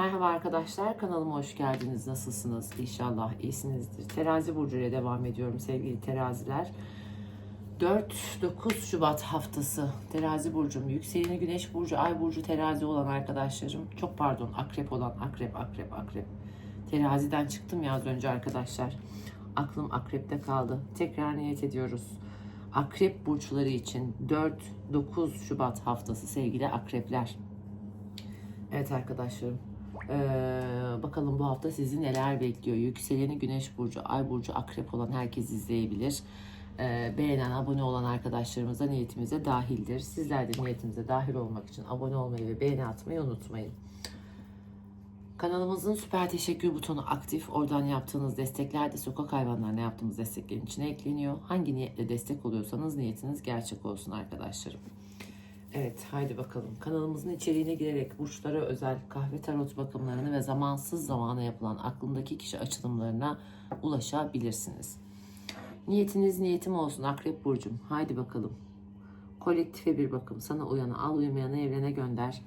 Merhaba arkadaşlar, kanalıma hoş geldiniz. Nasılsınız? İnşallah iyisinizdir. Terazi burcu ile devam ediyorum sevgili teraziler. 4-9 Şubat haftası terazi burcum, yükseleni güneş burcu, ay burcu terazi olan arkadaşlarım, çok pardon akrep olan akrep, akrep, akrep. Teraziden çıktım ya az önce arkadaşlar. Aklım akrepte kaldı. Tekrar niyet ediyoruz. Akrep burçları için 4-9 Şubat haftası sevgili akrepler. Evet arkadaşlarım. Ee, bakalım bu hafta sizi neler bekliyor. Yükseleni Güneş Burcu, Ay Burcu, Akrep olan herkes izleyebilir. Ee, beğenen, abone olan arkadaşlarımız da niyetimize dahildir. Sizler de niyetimize dahil olmak için abone olmayı ve beğeni atmayı unutmayın. Kanalımızın süper teşekkür butonu aktif. Oradan yaptığınız destekler de sokak hayvanlarına yaptığımız desteklerin içine ekleniyor. Hangi niyetle destek oluyorsanız niyetiniz gerçek olsun arkadaşlarım. Evet haydi bakalım. Kanalımızın içeriğine girerek burçlara özel kahve tarot bakımlarını ve zamansız zamana yapılan aklındaki kişi açılımlarına ulaşabilirsiniz. Niyetiniz niyetim olsun Akrep Burcum. Haydi bakalım. Kolektife bir bakım. Sana uyanı al uymayanı evrene gönder.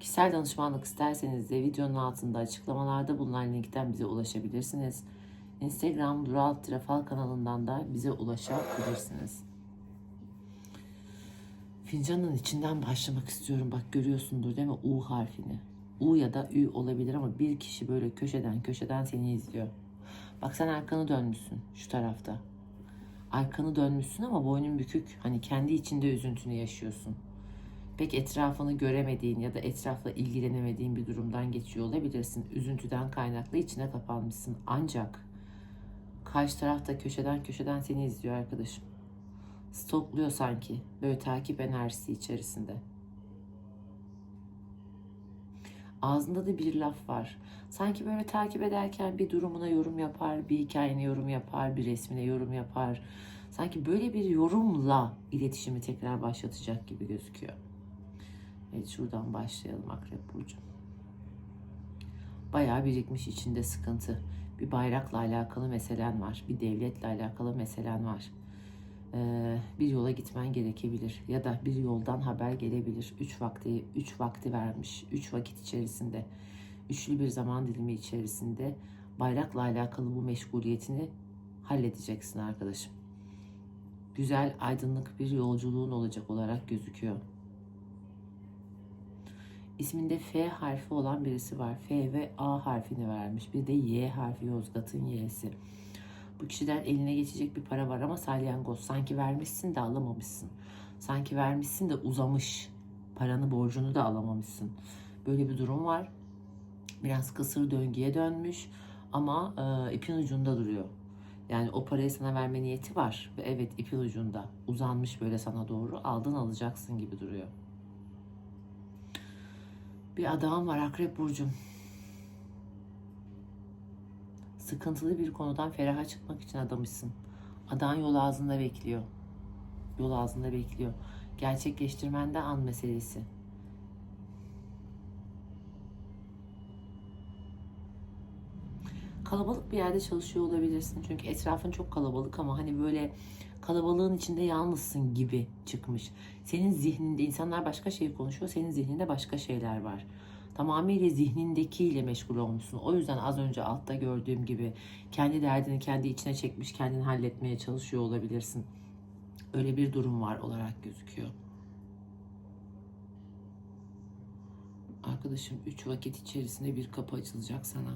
Kişisel danışmanlık isterseniz de videonun altında açıklamalarda bulunan linkten bize ulaşabilirsiniz. Instagram Dural Trafal kanalından da bize ulaşabilirsiniz. Fincanın içinden başlamak istiyorum. Bak görüyorsundur değil mi U harfini. U ya da Ü olabilir ama bir kişi böyle köşeden köşeden seni izliyor. Bak sen arkanı dönmüşsün şu tarafta. Arkanı dönmüşsün ama boynun bükük. Hani kendi içinde üzüntünü yaşıyorsun. Pek etrafını göremediğin ya da etrafla ilgilenemediğin bir durumdan geçiyor olabilirsin. Üzüntüden kaynaklı içine kapanmışsın. Ancak karşı tarafta köşeden köşeden seni izliyor arkadaşım stokluyor sanki. Böyle takip enerjisi içerisinde. Ağzında da bir laf var. Sanki böyle takip ederken bir durumuna yorum yapar, bir hikayene yorum yapar, bir resmine yorum yapar. Sanki böyle bir yorumla iletişimi tekrar başlatacak gibi gözüküyor. Evet şuradan başlayalım Akrep Burcu. Bayağı birikmiş içinde sıkıntı. Bir bayrakla alakalı meselen var. Bir devletle alakalı meselen var bir yola gitmen gerekebilir ya da bir yoldan haber gelebilir. Üç vakti, üç vakti vermiş, üç vakit içerisinde, üçlü bir zaman dilimi içerisinde bayrakla alakalı bu meşguliyetini halledeceksin arkadaşım. Güzel, aydınlık bir yolculuğun olacak olarak gözüküyor. İsminde F harfi olan birisi var. F ve A harfini vermiş. Bir de Y harfi Yozgat'ın Y'si. Bu kişiden eline geçecek bir para var ama salyangoz. Sanki vermişsin de alamamışsın. Sanki vermişsin de uzamış. Paranı borcunu da alamamışsın. Böyle bir durum var. Biraz kısır döngüye dönmüş ama e, ipin ucunda duruyor. Yani o parayı sana verme niyeti var ve evet ipin ucunda uzanmış böyle sana doğru aldın alacaksın gibi duruyor. Bir adam var Akrep Burcu'm sıkıntılı bir konudan feraha çıkmak için adamışsın. Adan yol ağzında bekliyor. Yol ağzında bekliyor. Gerçekleştirmende an meselesi. Kalabalık bir yerde çalışıyor olabilirsin. Çünkü etrafın çok kalabalık ama hani böyle kalabalığın içinde yalnızsın gibi çıkmış. Senin zihninde insanlar başka şey konuşuyor. Senin zihninde başka şeyler var tamamıyla zihnindekiyle meşgul olmuşsun. O yüzden az önce altta gördüğüm gibi kendi derdini kendi içine çekmiş, kendini halletmeye çalışıyor olabilirsin. Öyle bir durum var olarak gözüküyor. Arkadaşım 3 vakit içerisinde bir kapı açılacak sana.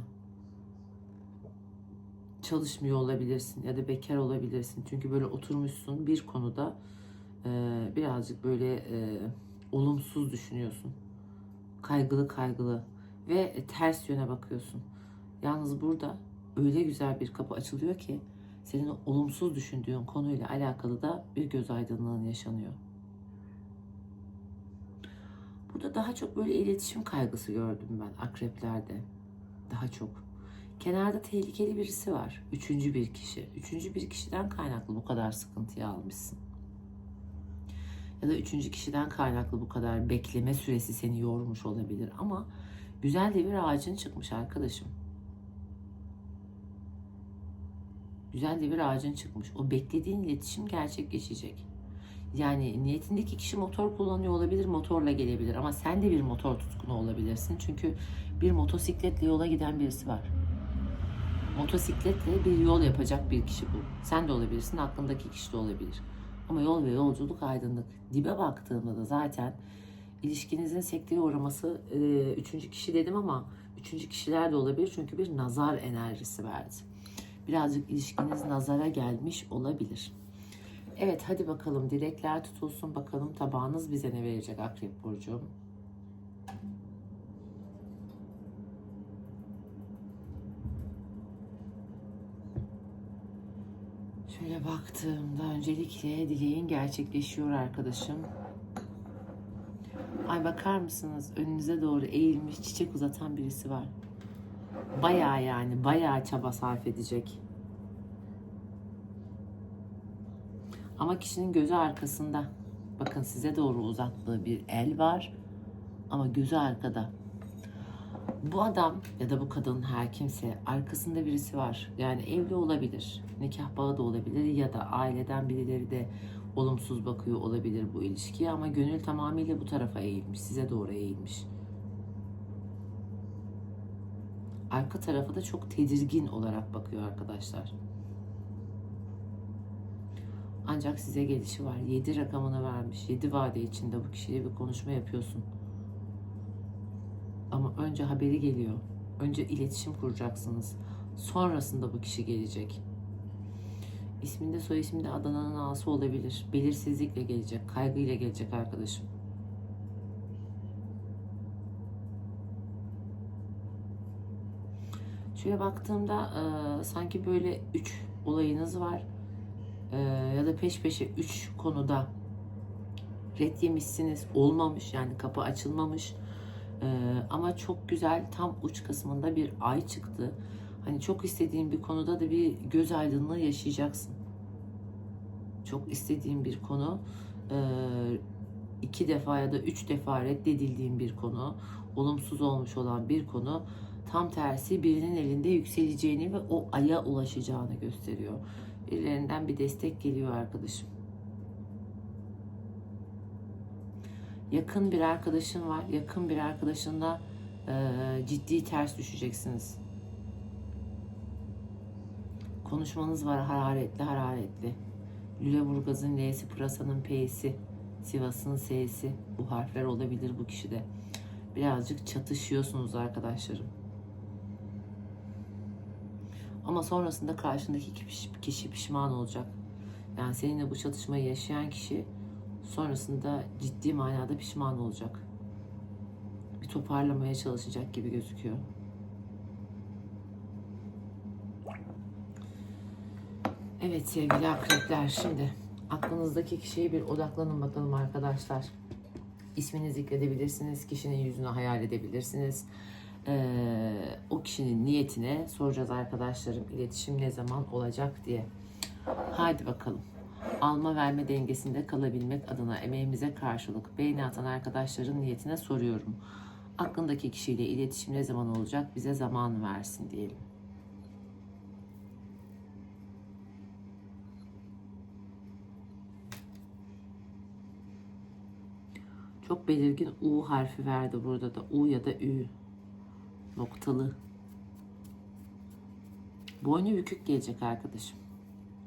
Çalışmıyor olabilirsin ya da bekar olabilirsin. Çünkü böyle oturmuşsun bir konuda birazcık böyle olumsuz düşünüyorsun kaygılı kaygılı ve ters yöne bakıyorsun. Yalnız burada öyle güzel bir kapı açılıyor ki senin olumsuz düşündüğün konuyla alakalı da bir göz aydınlığın yaşanıyor. Burada daha çok böyle iletişim kaygısı gördüm ben akreplerde. Daha çok. Kenarda tehlikeli birisi var. Üçüncü bir kişi. Üçüncü bir kişiden kaynaklı bu kadar sıkıntıya almışsın ya da üçüncü kişiden kaynaklı bu kadar bekleme süresi seni yormuş olabilir ama güzel de bir ağacın çıkmış arkadaşım. Güzel de bir ağacın çıkmış. O beklediğin iletişim gerçekleşecek. Yani niyetindeki kişi motor kullanıyor olabilir, motorla gelebilir ama sen de bir motor tutkunu olabilirsin. Çünkü bir motosikletle yola giden birisi var. Motosikletle bir yol yapacak bir kişi bu. Sen de olabilirsin, aklındaki kişi de olabilir. Ama yol ve yolculuk aydınlık. Dibe baktığımda da zaten ilişkinizin sekteye uğraması e, üçüncü kişi dedim ama üçüncü kişiler de olabilir çünkü bir nazar enerjisi verdi. Birazcık ilişkiniz nazara gelmiş olabilir. Evet hadi bakalım dilekler tutulsun bakalım tabağınız bize ne verecek Akrep Burcu. Şöyle baktığımda öncelikle dileğin gerçekleşiyor arkadaşım. Ay bakar mısınız önünüze doğru eğilmiş çiçek uzatan birisi var. Bayağı yani bayağı çaba sarf edecek. Ama kişinin gözü arkasında. Bakın size doğru uzattığı bir el var ama gözü arkada. Bu adam ya da bu kadın her kimse arkasında birisi var. Yani evli olabilir, nikah bağı da olabilir ya da aileden birileri de olumsuz bakıyor olabilir bu ilişkiye ama gönül tamamıyla bu tarafa eğilmiş, size doğru eğilmiş. Arka tarafı da çok tedirgin olarak bakıyor arkadaşlar. Ancak size gelişi var. 7 rakamını vermiş. 7 vade içinde bu kişiyle bir konuşma yapıyorsun. Ama önce haberi geliyor. Önce iletişim kuracaksınız. Sonrasında bu kişi gelecek. İsminde soy isminde Adana'nın ağası olabilir. Belirsizlikle gelecek, kaygıyla gelecek arkadaşım. Şöyle baktığımda e, sanki böyle üç olayınız var. E, ya da peş peşe üç konuda red yemişsiniz. Olmamış yani kapı açılmamış. E, ama çok güzel tam uç kısmında bir ay çıktı. Hani çok istediğin bir konuda da bir göz aydınlığı yaşayacaksın. Çok istediğin bir konu e, iki defa ya da üç defa reddedildiğin bir konu, olumsuz olmuş olan bir konu tam tersi birinin elinde yükseleceğini ve o aya ulaşacağını gösteriyor. Birilerinden bir destek geliyor arkadaşım. Yakın bir arkadaşın var. Yakın bir arkadaşınla e, ciddi ters düşeceksiniz. Konuşmanız var hararetli hararetli. Lüleburgaz'ın L'si, Pırasa'nın P'si, Sivas'ın S'si. Bu harfler olabilir bu kişide. Birazcık çatışıyorsunuz arkadaşlarım. Ama sonrasında karşındaki kişi pişman olacak. Yani seninle bu çatışmayı yaşayan kişi sonrasında ciddi manada pişman olacak. Bir toparlamaya çalışacak gibi gözüküyor. Evet sevgili akrepler şimdi aklınızdaki kişiye bir odaklanın bakalım arkadaşlar. İsmini zikredebilirsiniz, kişinin yüzünü hayal edebilirsiniz. Ee, o kişinin niyetine soracağız arkadaşlarım iletişim ne zaman olacak diye. Haydi bakalım. Alma verme dengesinde kalabilmek adına emeğimize karşılık beğeni atan arkadaşların niyetine soruyorum. Aklındaki kişiyle iletişim ne zaman olacak bize zaman versin diyelim. Çok belirgin U harfi verdi burada da. U ya da Ü. Noktalı. Boynu bükük gelecek arkadaşım.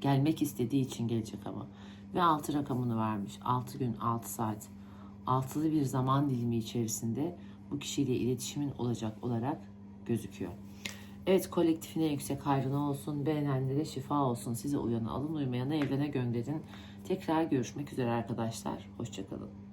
Gelmek istediği için gelecek ama. Ve 6 rakamını vermiş. 6 gün 6 saat. Altılı bir zaman dilimi içerisinde bu kişiyle iletişimin olacak olarak gözüküyor. Evet kolektifine yüksek hayrına olsun. Beğenenlere şifa olsun. Size uyanı alın uymayanı evrene gönderin. Tekrar görüşmek üzere arkadaşlar. Hoşçakalın.